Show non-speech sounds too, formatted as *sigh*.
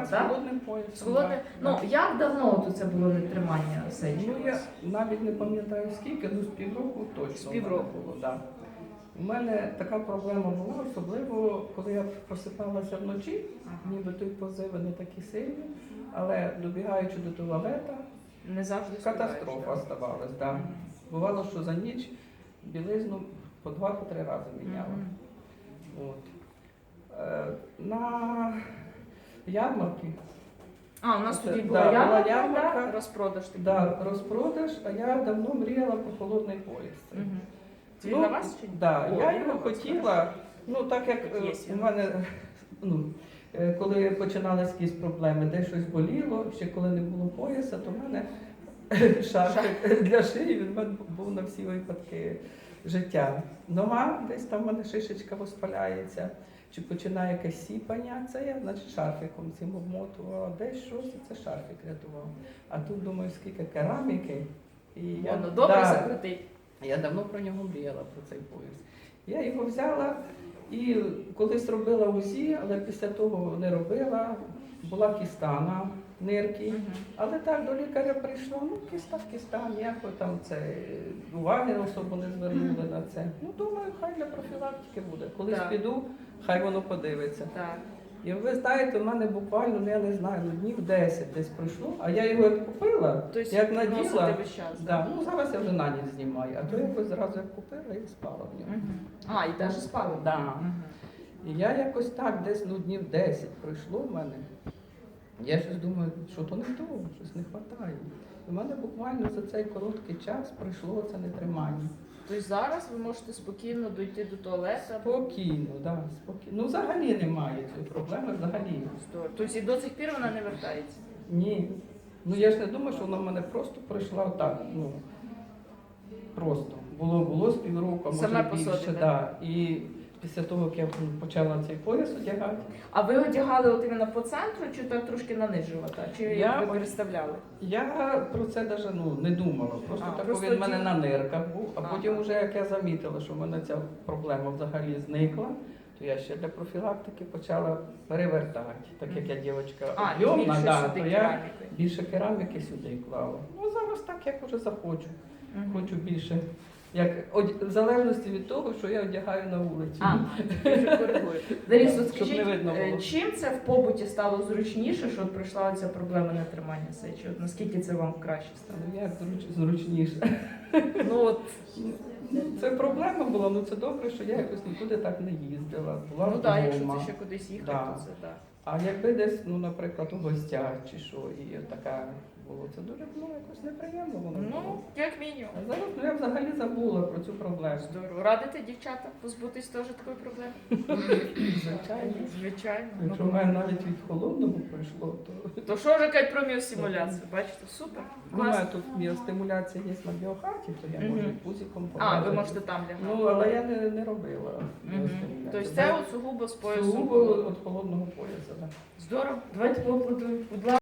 Да, з так? холодним поясом. З холодним. да, Ну да. як давно тут це було нетримання сечі? Ну, я навіть не пам'ятаю скільки, ну з півроку точно. З півроку. в мене було, да. У мене така проблема була, особливо коли я просипалася вночі, ніби той позиви не такі сильні, але добігаючи до туалета, Не завжди катастрофа співаєш, ставалась. Да. Бувало, що за ніч білизну по два-по три рази міняла. Мгм. От. Е, на ярмарки А, у нас Це- тоді да, була була ярмарка, ярмарка. да? розпродаж такий. да, розпродаж, а я давно мріяла про холодний пояс. цей. Мгм. Він на вас чи ні? Да, О, я він на його вас, хотіла, ну так як Є е, у мене, ну, е, коли починалися якісь проблеми, де щось боліло, ще коли не було пояса, то в мене *laughs* шарфик для шиї він в мене був на всі випадки життя. Нога, десь там в мене шишечка воспаляється, чи починає якесь сіпання, це я значить шарфиком цим обмотувала, десь щось, і це шарфик рятував. А тут думаю, скільки кераміки. І я, Воно добре да, закрутить. я давно про нього мріяла, про цей пояс. Я його взяла і колись робила УЗІ, але після того не робила. Була кіста на нирки. Але так до лікаря прийшла, ну кіста, кіста, ніякої там це уваги особо не звернули на це. Ну думаю, хай для профілактики буде. Колись Так. піду, хай воно подивиться. Так. І ви знаєте, в мене буквально, ну, я не знаю, ну, днів 10 десь пройшло, а я його як купила, Тобто як наділа. весь час. Да, ну зараз я вже на ніч знімаю, а то якось зразу як купила і спала в ньому. Мгм. А, і навіть спали. Да. Мгм. І я якось так, десь ну, днів 10 пройшло в мене. Я щось думаю, що то не то, щось не вистачає. У мене буквально за цей короткий час пройшло це нетримання. Тобто зараз ви можете спокійно дойти до туалету. Спокійно, да, спокійно. Ну взагалі немає цієї проблеми, взагалі. Тобто і до цих пір вона не вертається. Ні. Ну я ж не думаю, що вона в мене просто пройшла так. Ну просто. Було, було з півроку, а може Саме більше. собі, так? да. І після того, як я почала цей пояс одягати, А ви одягали от іменно по центру, чи так трошки на низ живота? Чи Я ви от- переставляли? Я про це навіть ну, не думала. Просто А, так просто він в мене ті- на нирках був, а Ага. потім, вже як я замітила, що в мене ця проблема взагалі зникла, то я ще для профілактики почала перевертати. Так як я дівчинка А, об'ємна, більше да, сюди то я кераміки. більше кераміки сюди клала. Ну зараз так, як уже захочу. Мгм. Хочу більше. Як од- в залежності від того, що я одягаю на вулиці. А, *laughs* не скажіть, чим це в побуті стало зручніше, що от пройшла ця проблема нетримання сечі? От наскільки це вам краще стало? Ну як зруч- зручніше. Ну от, Це проблема була, ну це добре, що я якось нікуди так не їздила. Була ну так, якщо ти ще кудись їхати, Да. то це так. А якби десь, ну, наприклад, у гостях чи що, і така було, це дуже ну, якось неприємно воно Ну, було. як мінімум. А зараз ну, я взагалі забула про цю проблему. Здорово. Радите дівчата позбутись теж такої проблеми? Звичайно. Звичайно. Якщо в Ну, мене навіть від холодного пройшло, то То що вже кажуть про міосимуляцію? Бачите, супер. ну, у мене Класно. тут біостимуляція є на біохаті, то я можу і пузиком А, ви можете там лягати. Ну, але я не, не робила Мгм. Тобто це от сугубо з поясом. Сугубо від холодного пояса, так. Здорово. Давайте поаплодуємо. Будь ласка.